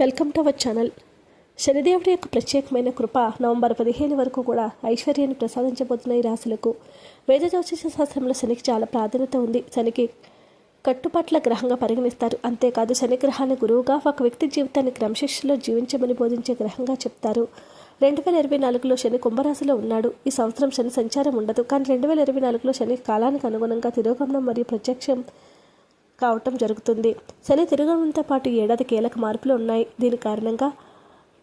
Welcome to our channel. శనిదేవుడి యొక్క ప్రత్యేకమైన కృప November పదిహేను వరకు కూడా ఐశ్వర్యాన్ని ప్రసాదించబోతున్న ఈ రాశులకు. వేద జ్యోతిష శాస్త్రంలో శనికి చాలా ప్రాధాన్యత ఉంది. శనికి కట్టుబాట్ల గ్రహంగా పరిగణిస్తారు. అంతేకాదు శని గ్రహాన్ని గురువుగా ఒక వ్యక్తి జీవితాన్ని క్రమశిక్షలో జీవించమని బోధించే గ్రహంగా చెప్తారు. రెండు వేల ఇరవై నాలుగులో శని కుంభరాశిలో ఉన్నాడు. ఈ సంవత్సరం శని సంచారం ఉండదు. కానీ రెండు వేల ఇరవై నాలుగులో శని కాలానికి అనుగుణంగా తిరోగమనం మరియు ప్రత్యక్షం కావటం జరుగుతుంది. శని తిరగడంతో పాటు ఏడాది కీలక మార్పులు ఉన్నాయి. దీని కారణంగా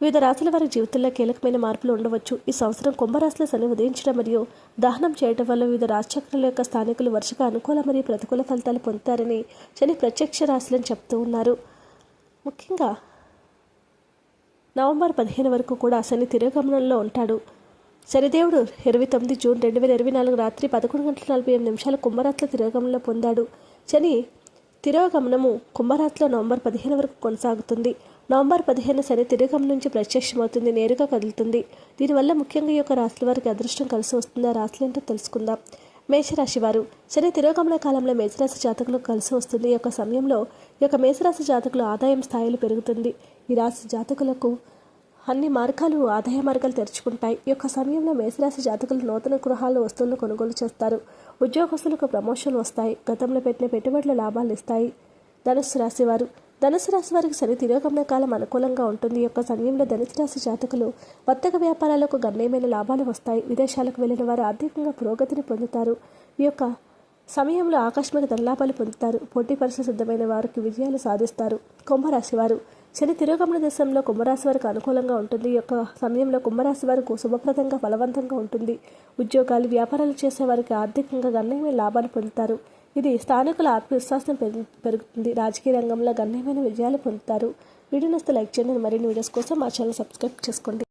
వివిధ రాశుల వారి జీవితంలో కీలకమైన మార్పులు ఉండవచ్చు. ఈ సంవత్సరం కుంభరాశిలో శని ఉదయించడం మరియు దహనం చేయడం వల్ల వివిధ రాశిచక్రాల యొక్క స్థానికులు వరుసగా అనుకూల మరియు ప్రతికూల ఫలితాలు పొందుతారని శని ప్రత్యక్ష రాశులని చెప్తూ ఉన్నారు. ముఖ్యంగా నవంబర్ పదిహేను వరకు కూడా శని తిరోగమనంలో ఉంటాడు. శనిదేవుడు ఇరవై తొమ్మిది జూన్ రెండు వేల ఇరవై నాలుగు రాత్రి పదకొండు గంటల నలభై ఎనిమిది నిమిషాలు కుంభరాత్రి తిరోగమనంలో పొందాడు. శని తిరోగమనము కుంభరాశిలో నవంబర్ పదిహేను వరకు కొనసాగుతుంది. నవంబర్ పదిహేను శని తిరోగమనం నుంచి ప్రత్యక్షమవుతుంది నేరుగా కదులుతుంది. దీనివల్ల ముఖ్యంగా ఈ యొక్క రాశుల వారికి అదృష్టం కలిసి వస్తుందా రాశులు ఏంటో తెలుసుకుందాం. మేషరాశి వారు శని తిరోగమన కాలంలో మేషరాశి జాతకులకు కలిసి వస్తుంది. ఈ యొక్క సమయంలో ఈ యొక్క మేషరాశి జాతకుల ఆదాయం స్థాయిలు పెరుగుతుంది. ఈ రాశి జాతకులకు అన్ని మార్గాలు ఆదాయ మార్గాలు తెరుచుకుంటాయి. ఈ యొక్క సమయంలో మేషరాశి జాతకులు నూతన గృహాలు వస్తువులను కొనుగోలు చేస్తారు. ఉద్యోగస్తులకు ప్రమోషన్ వస్తాయి. గతంలో పెట్టిన పెట్టుబడుల లాభాలు ఇస్తాయి. ధనుసు రాశి వారు. ధనుసు రాశి వారికి శని తిరోగమన కాలం అనుకూలంగా ఉంటుంది. ఈ యొక్క సమయంలో ధనుసు రాశి జాతకులు వర్తక వ్యాపారాలకు గణనీయమైన లాభాలు వస్తాయి. విదేశాలకు వెళ్ళిన వారు ఆర్థికంగా పురోగతిని పొందుతారు. ఈ యొక్క సమయంలో ఆకస్మిక ధనలాభాలు పొందుతారు. పోటీ పరీక్ష సిద్ధమైన వారికి విజయాలు సాధిస్తారు. కుంభరాశి వారు. శని తిరోగమన దేశంలో కుంభరాశి వారికి అనుకూలంగా ఉంటుంది. యొక్క సమయంలో కుంభరాశి వారికి శుభప్రదంగా బలవంతంగా ఉంటుంది. ఉద్యోగాలు వ్యాపారాలు చేసే వారికి ఆర్థికంగా గణనీయమైన లాభాలు పొందుతారు. ఇది స్థానికుల ఆత్మవిశ్వాసం పెరుగు పెరుగుతుంది. రాజకీయ రంగంలో గణనీయమైన విజయాలు పొందుతారు. వీడియో నస్తే లైక్ చేయండి. మరిన్ని వీడియోస్ కోసం మా ఛానల్ సబ్స్క్రైబ్ చేసుకోండి.